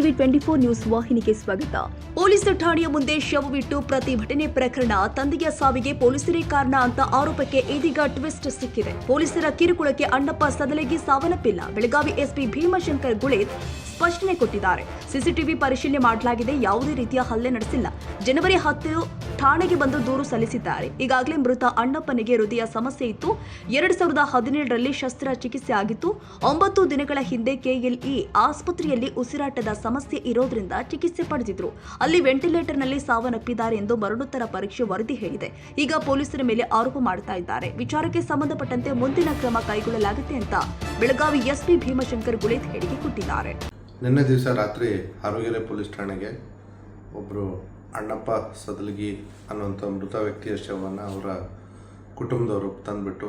TV twenty four news ವಾಹಿನಿಗೆ ಸ್ವಾಗತ. Police ಠಾಣೆಯ ಮುಂದೆ ಶವವಿಟ್ಟು ಪ್ರತಿಭಟನೆ ಪ್ರಕರಣ ತಂದೆಯ ಸಾವಿಗೆ ಪೊಲೀಸರೇ ಕಾರಣ ಅಂತ ಆರೋಪಕ್ಕೆ ಇದೀಗ ಟ್ವಿಸ್ಟ್ ಸಿಕ್ಕಿದೆ. ಪೊಲೀಸರ ಕಿರುಕುಳಕ್ಕೆ ಅಣ್ಣಪ್ಪ ಸದಲಗಿ ಸಾವನ್ನಪ್ಪಿಲ್ಲ. ಬೆಳಗಾವಿ ಎಸ್ಪಿ ಭೀಮಶಂಕರ್ ಗುಳೇತ್ ಸ್ಪಷ್ಟನೆ ಕೊಟ್ಟಿದ್ದಾರೆ. ಸಿಸಿಟಿವಿ ಪರಿಶೀಲನೆ ಮಾಡಲಾಗಿದೆ. ಯಾವುದೇ ರೀತಿಯ ಹಲ್ಲೆ ನಡೆಸಿಲ್ಲ. ಜನವರಿ ಹತ್ತು ಠಾಣೆಗೆ ಬಂದು ದೂರು ಸಲ್ಲಿಸಿದ್ದಾರೆ. ಈಗಾಗಲೇ ಮೃತ ಅಣ್ಣಪ್ಪನಿಗೆ ಹೃದಯ ಸಮಸ್ಯೆ ಇತ್ತು. ಎರಡ್ ಸಾವಿರದ ಹದಿನೇಳರಲ್ಲಿ ಶಸ್ತ್ರ ಚಿಕಿತ್ಸೆ ಆಗಿತ್ತು. ಒಂಬತ್ತು ದಿನಗಳ ಹಿಂದೆ ಕೆಎಲ್ಇ ಆಸ್ಪತ್ರೆಯಲ್ಲಿ ಉಸಿರಾಟದ ಸಮಸ್ಯೆ ಇರೋದ್ರಿಂದ ಚಿಕಿತ್ಸೆ ಪಡೆದಿದ್ರು. ಅಲ್ಲಿ ವೆಂಟಿಲೇಟರ್ನಲ್ಲಿ ಸಾವನ್ನಪ್ಪಿದ್ದಾರೆ ಎಂದು ಮರಣೋತ್ತರ ಪರೀಕ್ಷೆ ವರದಿ ಹೇಳಿದೆ. ಈಗ ಪೊಲೀಸರ ಮೇಲೆ ಆರೋಪ ಮಾಡ್ತಾ ಇದ್ದಾರೆ. ವಿಚಾರಕ್ಕೆ ಸಂಬಂಧಪಟ್ಟಂತೆ ಮುಂದಿನ ಕ್ರಮ ಕೈಗೊಳ್ಳಲಾಗುತ್ತೆ ಅಂತ ಬೆಳಗಾವಿ ಎಸ್ಪಿ ಭೀಮಶಂಕರ್ ಗುಳೇತ್ ಹೇಳಿಕೆ ಕೊಟ್ಟಿದ್ದಾರೆ. ನಿನ್ನೆ ದಿವಸ ರಾತ್ರಿ ಆರೋಗ್ಯರೆ ಪೊಲೀಸ್ ಠಾಣೆಗೆ ಒಬ್ಬರು ಅಣ್ಣಪ್ಪ ಸದಲಗಿ ಅನ್ನುವಂಥ ಮೃತ ವ್ಯಕ್ತಿಯ ಶವವನ್ನು ಅವರ ಕುಟುಂಬದವರು ತಂದುಬಿಟ್ಟು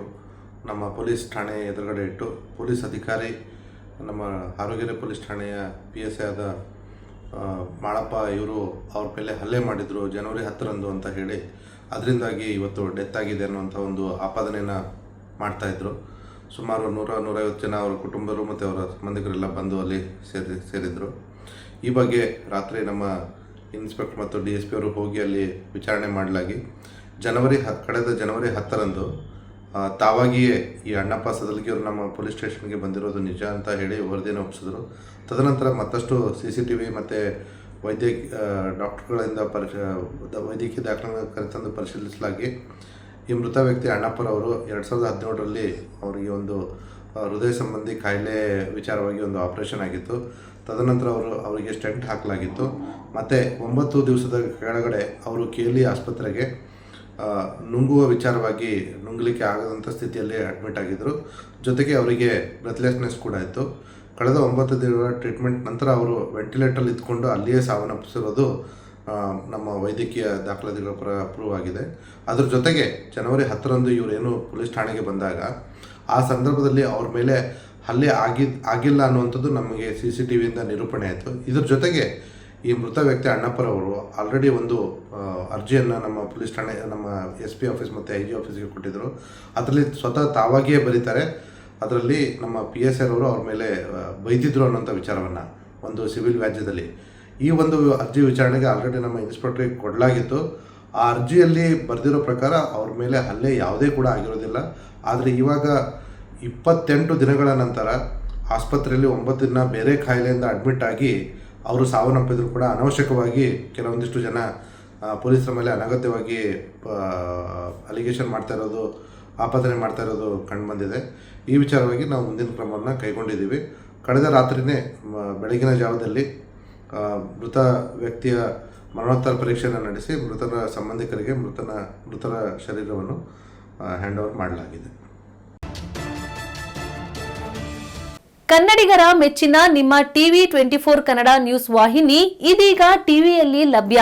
ನಮ್ಮ ಪೊಲೀಸ್ ಠಾಣೆ ಎದುರುಗಡೆ ಇಟ್ಟು ಪೊಲೀಸ್ ಅಧಿಕಾರಿ, ನಮ್ಮ ಆರೋಗ್ಯರೆ ಪೊಲೀಸ್ ಠಾಣೆಯ ಪಿ ಎಸ್ ಐ ಆದ ಮಾಳಪ್ಪ ಇವರು ಅವ್ರ ಮೇಲೆ ಹಲ್ಲೆ ಮಾಡಿದರು ಜನವರಿ ಹತ್ತರಂದು ಅಂತ ಹೇಳಿ. ಅದರಿಂದಾಗಿ ಇವತ್ತು ಡೆತ್ ಆಗಿದೆ ಅನ್ನುವಂಥ ಒಂದು ಆಪಾದನೆಯನ್ನು ಮಾಡ್ತಾಯಿದ್ರು ಸುಮಾರು ನೂರ, ನೂರೈವತ್ತು ಜನ ಅವರ ಕುಟುಂಬರು ಮತ್ತು ಅವರ ಸಂಬಂಧಿಕರೆಲ್ಲ ಬಂದು ಅಲ್ಲಿ ಸೇರಿ, ಸೇರಿದರು. ಈ ಬಗ್ಗೆ ರಾತ್ರಿ ನಮ್ಮ ಇನ್ಸ್ಪೆಕ್ಟರ್ ಮತ್ತು ಡಿ ಎಸ್ ಪಿ ಅವರು ಹೋಗಿ ಅಲ್ಲಿ ವಿಚಾರಣೆ ಮಾಡಲಾಗಿ. ಜನವರಿ ಹ ಕಳೆದ ಜನವರಿ ಹತ್ತರಂದು ತಾವಾಗಿಯೇ ಈ ಅಣ್ಣಪ್ಪ ಸದಲ್ಗಿಯವರು ನಮ್ಮ ಪೊಲೀಸ್ ಸ್ಟೇಷನ್ಗೆ ಬಂದಿರೋದು ನಿಜ ಅಂತ ಹೇಳಿ ವರದಿಯನ್ನು ಒಪ್ಪಿಸಿದ್ರು. ತದನಂತರ ಮತ್ತಷ್ಟು ಸಿ ಸಿ ಟಿ ವಿ ಮತ್ತು ವೈದ್ಯ ಡಾಕ್ಟರ್ಗಳಿಂದ ಪರಿಶ, ವೈದ್ಯಕೀಯ ದಾಖಲೆ ಕರೆತಂದು ಪರಿಶೀಲಿಸಲಾಗಿ. ಈ ಮೃತ ವ್ಯಕ್ತಿ ಅಣ್ಣಪ್ಪರವರು ಎರಡು ಸಾವಿರದ ಹದಿನೇಳರಲ್ಲಿ ಅವರಿಗೆ ಒಂದು ಹೃದಯ ಸಂಬಂಧಿ ಕಾಯಿಲೆ ವಿಚಾರವಾಗಿ ಒಂದು ಆಪರೇಷನ್ ಆಗಿತ್ತು. ತದನಂತರ ಅವರು ಅವರಿಗೆ ಸ್ಟೆಂಟ್ ಹಾಕಲಾಗಿತ್ತು. ಮತ್ತು ಒಂಬತ್ತು ದಿವಸದ ಕೆಳಗಡೆ ಅವರು ಕೇಲಿ ಆಸ್ಪತ್ರೆಗೆ ನುಂಗುವ ವಿಚಾರವಾಗಿ ನುಂಗಲಿಕ್ಕೆ ಆಗದಂಥ ಸ್ಥಿತಿಯಲ್ಲಿ ಅಡ್ಮಿಟ್ ಆಗಿದ್ದರು ಜೊತೆಗೆ ಅವರಿಗೆ ಬ್ರೆತ್ಲೆಸ್ನೆಸ್ ಕೂಡ ಇತ್ತು. ಕಳೆದ ಒಂಬತ್ತು ದಿನಗಳ ಟ್ರೀಟ್ಮೆಂಟ್ ನಂತರ ಅವರು ವೆಂಟಿಲೇಟರ್ ಇದ್ಕೊಂಡು ಅಲ್ಲಿಯೇ ಸಾವನ್ನಪ್ಪಿಸಿರೋದು ನಮ್ಮ ವೈದ್ಯಕೀಯ ದಾಖಲಾತಿಗಳ ಪರ ಅಪ್ರೂವ್ ಆಗಿದೆ. ಅದ್ರ ಜೊತೆಗೆ ಜನವರಿ ಹತ್ತರಂದು ಇವರೇನು ಪೊಲೀಸ್ ಠಾಣೆಗೆ ಬಂದಾಗ, ಆ ಸಂದರ್ಭದಲ್ಲಿ ಅವ್ರ ಮೇಲೆ ಹಲ್ಲೆ ಆಗಿ, ಆಗಿಲ್ಲ ಅನ್ನುವಂಥದ್ದು ನಮಗೆ ಸಿ ಸಿ ಟಿ ವಿಯಿಂದ ನಿರೂಪಣೆ ಆಯಿತು. ಇದ್ರ ಜೊತೆಗೆ ಈ ಮೃತ ವ್ಯಕ್ತಿ ಅಣ್ಣಪ್ಪರವರು ಆಲ್ರೆಡಿ ಒಂದು ಅರ್ಜಿಯನ್ನು ನಮ್ಮ ಪೊಲೀಸ್ ಠಾಣೆ, ನಮ್ಮ ಎಸ್ ಪಿ ಆಫೀಸ್ ಮತ್ತು ಐ ಜಿ ಆಫೀಸ್ಗೆ ಕೊಟ್ಟಿದ್ದರು ಅದರಲ್ಲಿ ಸ್ವತಃ ತಾವಾಗಿಯೇ ಬರೀತಾರೆ. ಅದರಲ್ಲಿ ನಮ್ಮ ಪಿ ಎಸ್ ಆರ್ ಅವರು ಅವ್ರ ಮೇಲೆ ಬೈದಿದ್ರು ಅನ್ನೋಂಥ ವಿಚಾರವನ್ನು ಒಂದು ಸಿವಿಲ್ ವ್ಯಾಜ್ಯದಲ್ಲಿ. ಈ ಒಂದು ಅರ್ಜಿ ವಿಚಾರಣೆಗೆ ಆಲ್ರೆಡಿ ನಮ್ಮ ಇನ್ಸ್ಪೆಕ್ಟ್ರಿಗೆ ಕೊಡಲಾಗಿತ್ತು. ಆ ಅರ್ಜಿಯಲ್ಲಿ ಬರೆದಿರೋ ಪ್ರಕಾರ ಅವ್ರ ಮೇಲೆ ಹಲ್ಲೆ ಯಾವುದೇ ಕೂಡ ಆಗಿರೋದಿಲ್ಲ. ಆದರೆ ಇವಾಗ ಇಪ್ಪತ್ತೆಂಟು ದಿನಗಳ ನಂತರ ಆಸ್ಪತ್ರೆಯಲ್ಲಿ ಒಂಬತ್ತು ದಿನ ಬೇರೆ ಕಾಯಿಲೆಯಿಂದ ಅಡ್ಮಿಟ್ ಆಗಿ ಅವರು ಸಾವನ್ನಪ್ಪಿದ್ರು ಕೂಡ ಅನವಶ್ಯಕವಾಗಿ ಕೆಲವೊಂದಿಷ್ಟು ಜನ ಪೊಲೀಸರ ಮೇಲೆ ಅನಗತ್ಯವಾಗಿ ಅಲಿಗೇಷನ್ ಮಾಡ್ತಾ ಇರೋದು, ಆಪಾದನೆ ಮಾಡ್ತಾ ಇರೋದು ಕಂಡುಬಂದಿದೆ ಈ ವಿಚಾರವಾಗಿ ನಾವು ಮುಂದಿನ ಕ್ರಮವನ್ನು ಕೈಗೊಂಡಿದ್ದೀವಿ. ಕಳೆದ ರಾತ್ರಿನೇ, ಮ- ಬೆಳಗಿನ ಜಾವದಲ್ಲಿ ಮೃತ ವ್ಯಕ್ತಿಯ ಮರಣೋತ್ತರ ಪರೀಕ್ಷೆಯನ್ನು ನಡೆಸಿ ಮೃತರ ಸಂಬಂಧಿಕರಿಗೆ ಮೃತನ, ಮೃತರ ಶರೀರವನ್ನು ಹ್ಯಾಂಡ್ ಓವರ್ ಮಾಡಲಾಗಿದೆ. ಕನ್ನಡಿಗರ ಮೆಚ್ಚಿನ ನಿಮ್ಮ TV twenty four Kannada news ವಾಹಿನಿ ಇದೀಗ ಟಿವಿಯಲ್ಲಿ ಲಭ್ಯ.